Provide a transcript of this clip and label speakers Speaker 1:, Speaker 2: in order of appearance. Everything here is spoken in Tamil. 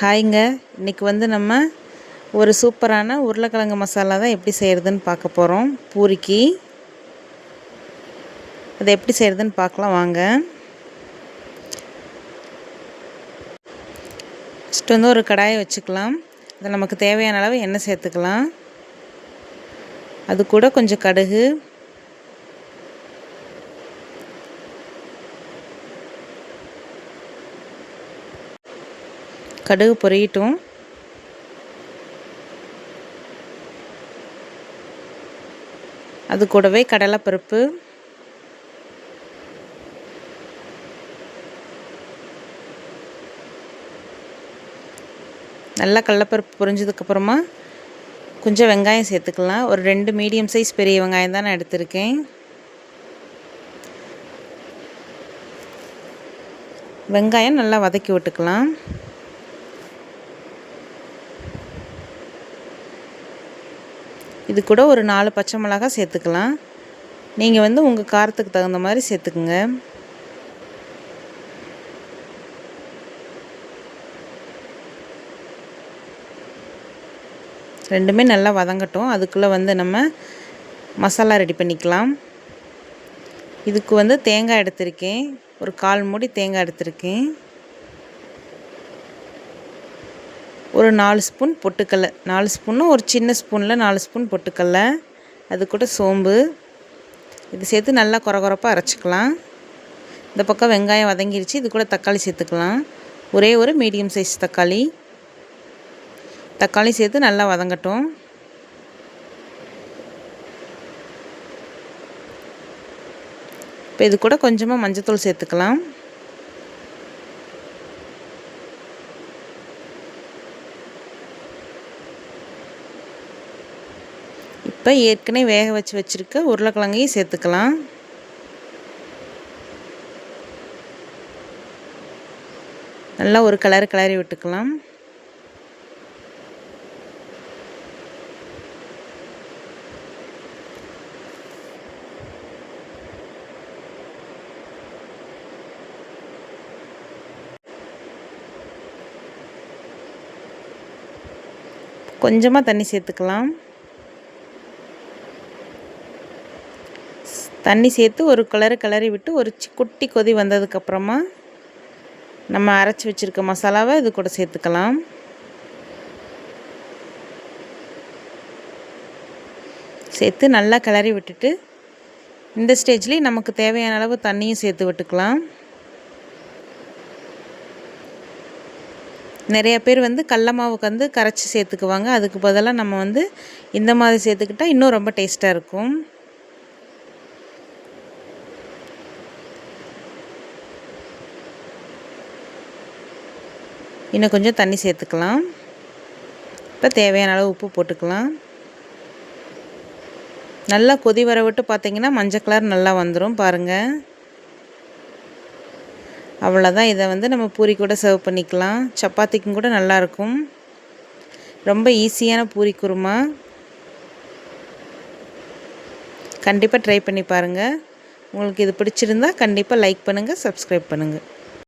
Speaker 1: ஹாய்ங்க. இன்றைக்கி வந்து நம்ம ஒரு சூப்பரான உருளைக்கிழங்கு மசாலா தான் எப்படி செய்கிறதுன்னு பார்க்க போகிறோம் பூரிக்கு. அதை எப்படி செய்கிறதுன்னு பார்க்கலாம் வாங்க. ஃபஸ்ட்டு வந்து ஒரு கடாயை வச்சுக்கலாம். அதில் நமக்கு தேவையான அளவு எண்ணெய் சேர்த்துக்கலாம். அது கூட கொஞ்சம் கடுகு கடுகு பொரியட்டும் அது கூடவே கடலைப்பருப்பு. நல்லா கடலைப்பருப்பு பொரிஞ்சதுக்கப்புறமா கொஞ்சம் வெங்காயம் சேர்த்துக்கலாம். ஒரு ரெண்டு மீடியம் சைஸ் பெரிய வெங்காயம் தான் நான் எடுத்திருக்கேன். வெங்காயம் நல்லா வதக்கி விட்டுக்கலாம். இது கூட ஒரு நாலு பச்சை மிளகா சேர்த்துக்கலாம். நீங்கள் வந்து உங்கள் காரத்துக்கு தகுந்த மாதிரி சேர்த்துக்குங்க. ரெண்டுமே நல்லா வதங்கட்டும். அதுக்குள்ளே வந்து நம்ம மசாலா ரெடி பண்ணிக்கலாம். இதுக்கு வந்து தேங்காய் எடுத்திருக்கேன். ஒரு கால் மூடி தேங்காய் எடுத்திருக்கேன். ஒரு நாலு ஸ்பூன் பொட்டுக்கடலை நாலு ஸ்பூன்னு ஒரு சின்ன ஸ்பூனில் நாலு ஸ்பூன் பொட்டுக்கடலை அது கூட சோம்பு. இது சேர்த்து நல்லா குறகுறப்பாக அரைச்சிக்கலாம். இந்த பக்கம் வெங்காயம் வதங்கிருச்சு. இது கூட தக்காளி சேர்த்துக்கலாம். ஒரே ஒரு மீடியம் சைஸ் தக்காளி. தக்காளி சேர்த்து நல்லா வதங்கட்டும். இப்போ இது கூட கொஞ்சமாக மஞ்சத்தூள் சேர்த்துக்கலாம். இப்போ ஏற்கனவே வேக வச்சு வச்சுருக்க உருளைக்கிழங்கையும் சேர்த்துக்கலாம். நல்லா ஒரு கலர் கிளறி விட்டுக்கலாம். கொஞ்சமாக தண்ணி சேர்த்துக்கலாம். தண்ணி சேர்த்து ஒரு கிளறு கிளறி விட்டு ஒரு குட்டி கொதி வந்ததுக்கப்புறமா நம்ம அரைச்சி வச்சுருக்க மசாலாவை இது கூட சேர்த்துக்கலாம். சேர்த்து நல்லா கிளறி விட்டுட்டு இந்த ஸ்டேஜ்லேயும் நமக்கு தேவையான அளவு தண்ணியும் சேர்த்து விட்டுக்கலாம். நிறைய பேர் வந்து கடல மாவுக்கு வந்து கரைச்சி சேர்த்துக்குவாங்க. அதுக்கு பதிலாக நம்ம வந்து இந்த மாதிரி சேர்த்துக்கிட்டால் இன்னும் ரொம்ப டேஸ்ட்டாக இருக்கும். இன்னும் கொஞ்சம் தண்ணி சேர்த்துக்கலாம். இப்போ தேவையான அளவு உப்பு போட்டுக்கலாம். நல்லா கொதி வர விட்டு பார்த்திங்கன்னா மஞ்சள் கலர் நல்லா வந்துடும் பாருங்கள் அவ்வளோதான் இதை வந்து நம்ம பூரி கூட சர்வ் பண்ணிக்கலாம். சப்பாத்திக்கும் கூட நல்லாயிருக்கும் ரொம்ப ஈஸியான பூரி குருமா. கண்டிப்பாக ட்ரை பண்ணி பாருங்கள் உங்களுக்கு இது பிடிச்சிருந்தா கண்டிப்பாக லைக் பண்ணுங்கள் சப்ஸ்கிரைப் பண்ணுங்கள்